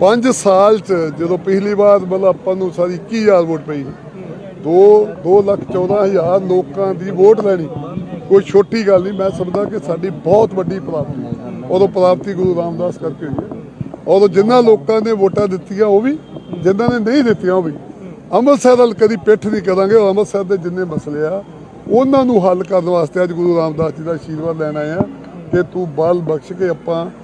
5 ਸਾਲ ਚ ਜਦੋਂ ਪਿਛਲੀ ਵਾਰ ਮਤਲਬ ਆਪਾਂ ਨੂੰ ਸਾਰੀ 21000 ਵੋਟ ਪਈ 2 2 ਲੱਖ 14 ਹਜ਼ਾਰ ਲੋਕਾਂ ਦੀ ਵੋਟ ਲੈਣੀ। ਕੋਈ ਛੋਟੀ ਗੱਲ ਨਹੀਂ, ਮੈਂ ਸਮਝਦਾ ਕਿ ਸਾਡੀ ਬਹੁਤ ਵੱਡੀ ਪ੍ਰਾਪਤੀ ਹੈ। ਉਦੋਂ ਪ੍ਰਾਪਤੀ ਗੁਰੂ ਰਾਮਦਾਸ ਕਰਕੇ ਹੋਈ ਹੈ। ਉਦੋਂ ਜਿਨ੍ਹਾਂ ਲੋਕਾਂ ਨੇ ਵੋਟਾਂ ਦਿੱਤੀਆਂ, ਉਹ ਵੀ ਜਿਨ੍ਹਾਂ ਨੇ ਨਹੀਂ ਦਿੱਤੀਆਂ, ਉਹ ਵੀ। ਅੰਮ੍ਰਿਤਸਰ ਵੱਲ ਕਦੀ ਪਿੱਠ ਨਹੀਂ ਕਰਾਂਗੇ, ਉਹ ਅੰਮ੍ਰਿਤਸਰ ਦੇ ਜਿੰਨੇ ਮਸਲੇ ਆ, ਉਹਨਾਂ ਨੂੰ ਹੱਲ ਕਰਨ ਵਾਸਤੇ ਅੱਜ ਗੁਰੂ ਰਾਮਦਾਸ ਜੀ ਦਾ ਆਸ਼ੀਰਵਾਦ ਲੈਣ ਆਏ ਆ। ਕਿ ਤੂੰ ਬਲ ਬਖਸ਼ ਕੇ ਆਪਾਂ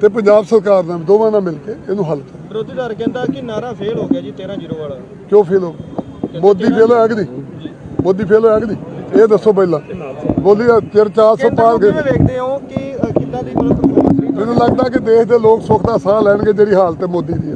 ਤੇ ਪੰਜਾਬ ਸਰਕਾਰ ਵੀ, ਦੋਵਾਂ ਨਾਲ ਮਿਲ ਕੇ ਇਹਨੂੰ ਹੱਲ ਕਰ ਵਿਰੋਧੀ ਧਿਰ ਕਹਿੰਦਾ ਕਿ ਨਾਰਾ ਫੇਲ ਹੋ ਗਿਆ ਜੀ 13 ਜ਼ੀਰੋ ਵਾਲਾ। ਕਿਉਂ ਫੇਲ ਹੋ ਮੋਦੀ ਫੇਲ ਹੋਇਆ ਕਿ ਨਹੀਂ? ਮੋਦੀ ਫੇਲ ਹੋਇਆ ਕਿ ਨਹੀਂ? ਇਹ ਦੱਸੋ ਪਹਿਲਾਂ। ਚਿਰ 400 ਪਾਰ ਗਏ। ਵੇਖਦੇ ਹੋ ਕਿ ਕਿੱਦਾਂ ਦੀ ਮਤਲਬ ਮੈਨੂੰ ਲੱਗਦਾ ਕਿ ਦੇਸ਼ ਦੇ ਲੋਕ ਸੁੱਖ ਦਾ ਸਾਹ ਲੈਣਗੇ ਜਿਹੜੀ ਹਾਲਤ ਹੈ ਮੋਦੀ ਦੀ।